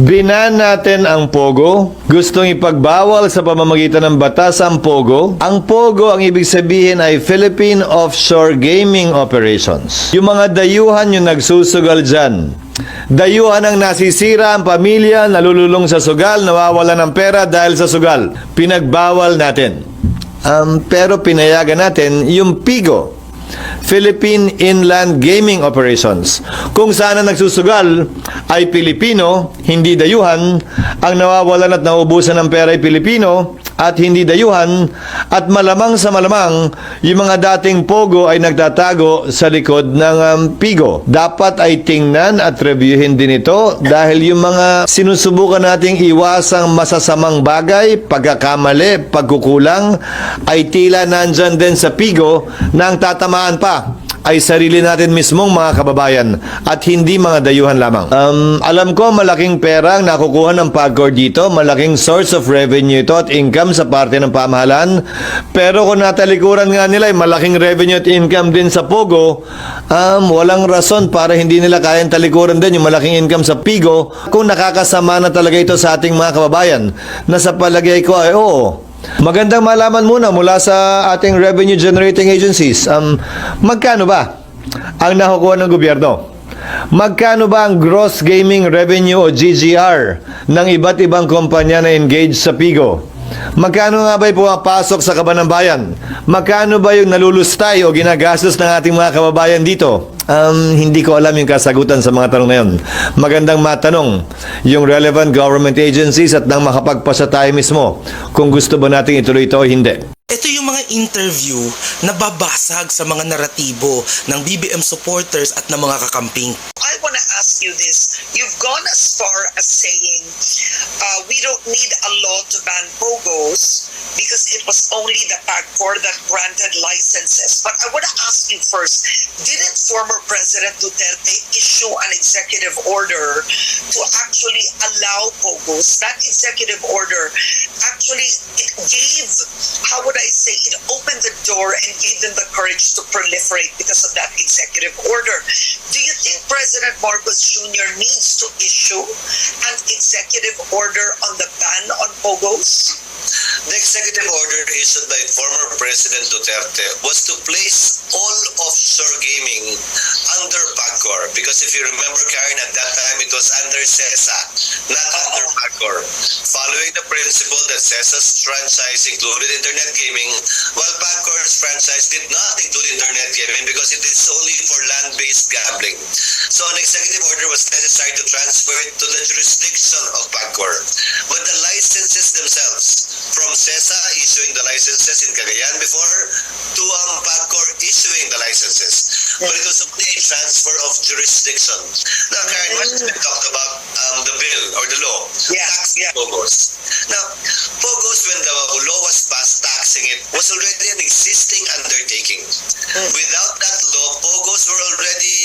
Binan natin ang Pogo. Gustong ipagbawal sa pamamagitan ng batas ang Pogo. Ang Pogo, ang ibig sabihin ay Philippine Offshore Gaming Operations. Yung mga dayuhan yung nagsusugal dyan. Dayuhan ang nasisira ang pamilya, nalululong sa sugal, nawawala ng pera dahil sa sugal. Pinagbawal natin. Um, pero pinayagan natin yung PIGO. Philippine Inland Gaming Operations. Kung saan ang nagsusugal ay Pilipino, hindi dayuhan, ang nawawalan at naubusan ng pera ay Pilipino at hindi dayuhan, at malamang sa malamang, yung mga dating pogo ay nagtatago sa likod ng um, pigo. Dapat ay tingnan at reviewin din ito dahil yung mga sinusubukan nating iwasang masasamang bagay, pagkakamali, pagkukulang, ay tila nandyan din sa pigo na ang tatamaan pa ay sarili natin mismong mga kababayan at hindi mga dayuhan lamang. Um, alam ko malaking pera ang nakukuha ng PAGCOR dito, malaking source of revenue ito at income sa parte ng pamahalaan. Pero kung natalikuran nga nila ay malaking revenue at income din sa POGO, um, walang rason para hindi nila kayang talikuran din yung malaking income sa PIGO kung nakakasama na talaga ito sa ating mga kababayan na sa palagay ko ay oo, Magandang malaman muna mula sa ating revenue generating agencies. Um, magkano ba ang nakukuha ng gobyerno? Magkano ba ang gross gaming revenue o GGR ng iba't ibang kumpanya na engaged sa PIGO? Magkano nga ba'y pumapasok sa kaban ng bayan? Magkano ba yung nalulustay o ginagastos ng ating mga kababayan dito? Um, hindi ko alam yung kasagutan sa mga tanong na yun. Magandang matanong yung relevant government agencies at nang makapagpasa tayo mismo kung gusto ba nating ituloy ito o hindi. Ito yung mga interview na babasag sa mga naratibo ng BBM supporters at ng mga kakamping. I want to ask you this. Don't need a law to ban POGOs because it was only the PAGCOR that granted licenses. But I want to ask you first, didn't former President Duterte issue an executive order to actually allow POGOs? That executive order actually, it gave, how would I say, it door and gave them the courage to proliferate because of that executive order. Do you think President Marcos Jr. needs to issue an executive order on the ban on POGOs? The executive order issued by former President Duterte was to place all offshore gaming under PAGCOR because if you remember, Karen, at that time it was under CESA, not under uh-huh. PAGCOR. Following the principle that CESA's franchise included internet gaming, while PAGCOR's franchise did not include internet gaming because it is only for land-based gambling. So an executive order was necessary to transfer it to the jurisdiction already an existing undertaking. Without that law, POGOs were already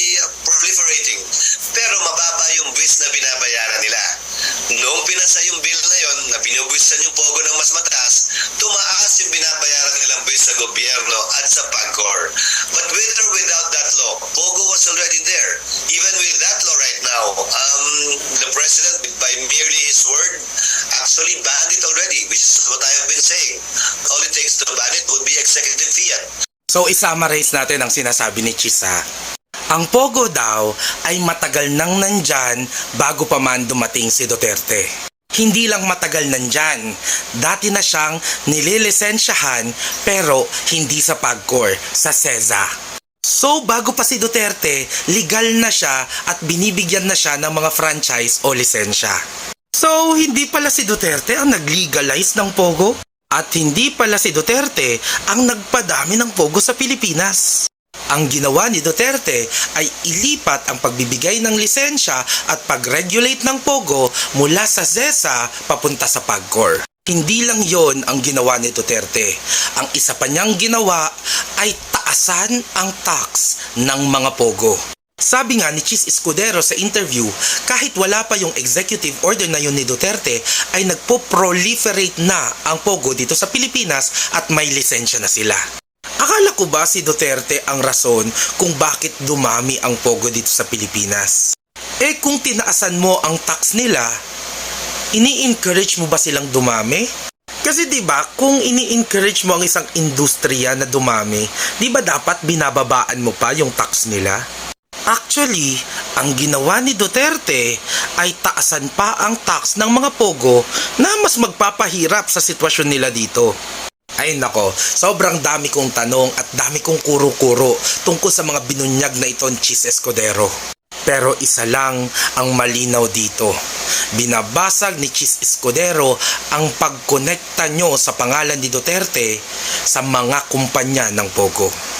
proliferating. Pero mababa yung buwis na binabayaran nila. Noong pinasa yung bill na yon na binubuwisan yung POGO ng mas mataas, So isummarize natin ang sinasabi ni Chisa. Ang Pogo daw ay matagal nang nandyan bago pa man dumating si Duterte. Hindi lang matagal nandyan, dati na siyang nililisensyahan pero hindi sa PAGCOR, sa SEZA. So bago pa si Duterte, legal na siya at binibigyan na siya ng mga franchise o lisensya. So hindi pala si Duterte ang nag-legalize ng Pogo? At hindi pala si Duterte ang nagpadami ng Pogo sa Pilipinas. Ang ginawa ni Duterte ay ilipat ang pagbibigay ng lisensya at pag-regulate ng Pogo mula sa ZESA papunta sa PAGCOR. Hindi lang yon ang ginawa ni Duterte. Ang isa pa niyang ginawa ay taasan ang tax ng mga Pogo. Sabi nga ni Chis Escudero sa interview, kahit wala pa yung executive order na yun ni Duterte, ay nagpo-proliferate na ang Pogo dito sa Pilipinas at may lisensya na sila. Akala ko ba si Duterte ang rason kung bakit dumami ang Pogo dito sa Pilipinas? Eh kung tinaasan mo ang tax nila, Ini-encourage mo ba silang dumami? Kasi 'di ba, kung ini-encourage mo ang isang industriya na dumami, 'di ba dapat binababaan mo pa yung tax nila? Actually, ang ginawa ni Duterte ay taasan pa ang tax ng mga pogo na mas magpapahirap sa sitwasyon nila dito. Ay nako, sobrang dami kong tanong at dami kong kuro-kuro tungkol sa mga binunyag na ito ni Chis Escudero. Pero isa lang ang malinaw dito. Binabasag ni Chis Escudero ang pagkonekta nyo sa pangalan ni Duterte sa mga kumpanya ng Pogo.